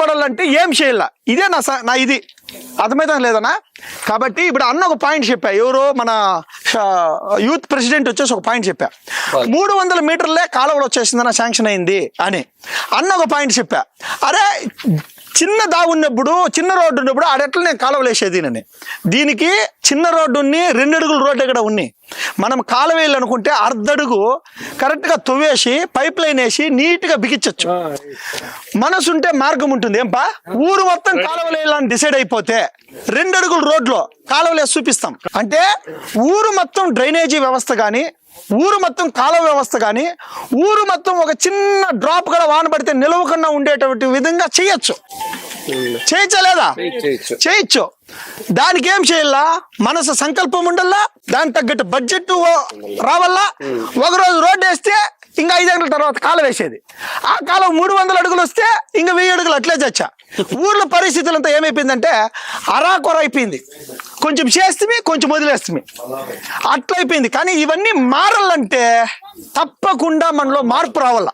కనబడాలంటే ఏం చేయాల? ఇదే నా నా ఇది. అర్థమైతే లేదనా కాబట్టి ఇప్పుడు అన్న ఒక పాయింట్ చెప్పా. ఎవరు మన యూత్ ప్రెసిడెంట్ వచ్చేసి ఒక పాయింట్ చెప్పా. మూడు వందల మీటర్లే కాలువలు వచ్చేసిందన్న శాంక్షన్ అయింది అని. అన్న ఒక పాయింట్ చెప్పా. అరే చిన్న దాగు ఉన్నప్పుడు చిన్న రోడ్డు ఉన్నప్పుడు ఆడెట్లా నేను కాలువలు వేసేది నని దీనికి చిన్న రోడ్డు ఉన్ని రెండు అడుగుల రోడ్డు ఇక్కడ ఉన్ని. మనం కాలువ వేయాలనుకుంటే అర్ధడుగు కరెక్ట్గా తవ్వేసి పైప్ లైన్ వేసి నీట్గా బిగించచ్చు. మనసు ఉంటే మార్గం ఉంటుంది. ఏంపా? ఊరు మొత్తం కాలువలు వేయాలని డిసైడ్ అయిపోతే రెండు అడుగుల రోడ్లో కాలువలు వేసి చూపిస్తాం. అంటే ఊరు మొత్తం డ్రైనేజీ వ్యవస్థ కానీ ఊరు మొత్తం కాలువ వ్యవస్థ కానీ ఊరు మొత్తం ఒక చిన్న డ్రాప్ కూడా వాన పడితే నిలవకుండా ఉండేటువంటి విధంగా చేయొచ్చు. చేయొచ్చా లేదా? చేయొచ్చు. దానికి ఏం చేయాలా? మనసు సంకల్పం ఉండాలా? దానికి తగ్గట్టు బడ్జెట్ రావాలా? ఒక రోజు రోడ్డు వేస్తే ఇంకా ఐదు గంటల తర్వాత కాలం వేసేది. ఆ కాలం మూడు వందల అడుగులు వస్తే ఇంకా వెయ్యి అడుగులు అట్లే చచ్చా. ఊర్లో పరిస్థితులు అంతా ఏమైపోయిందంటే అరాకొర అయిపోయింది. కొంచెం చేస్తే కొంచెం వదిలేస్తుంది అట్లయిపోయింది. కానీ ఇవన్నీ మారాలంటే తప్పకుండా మనలో మార్పు రావాల.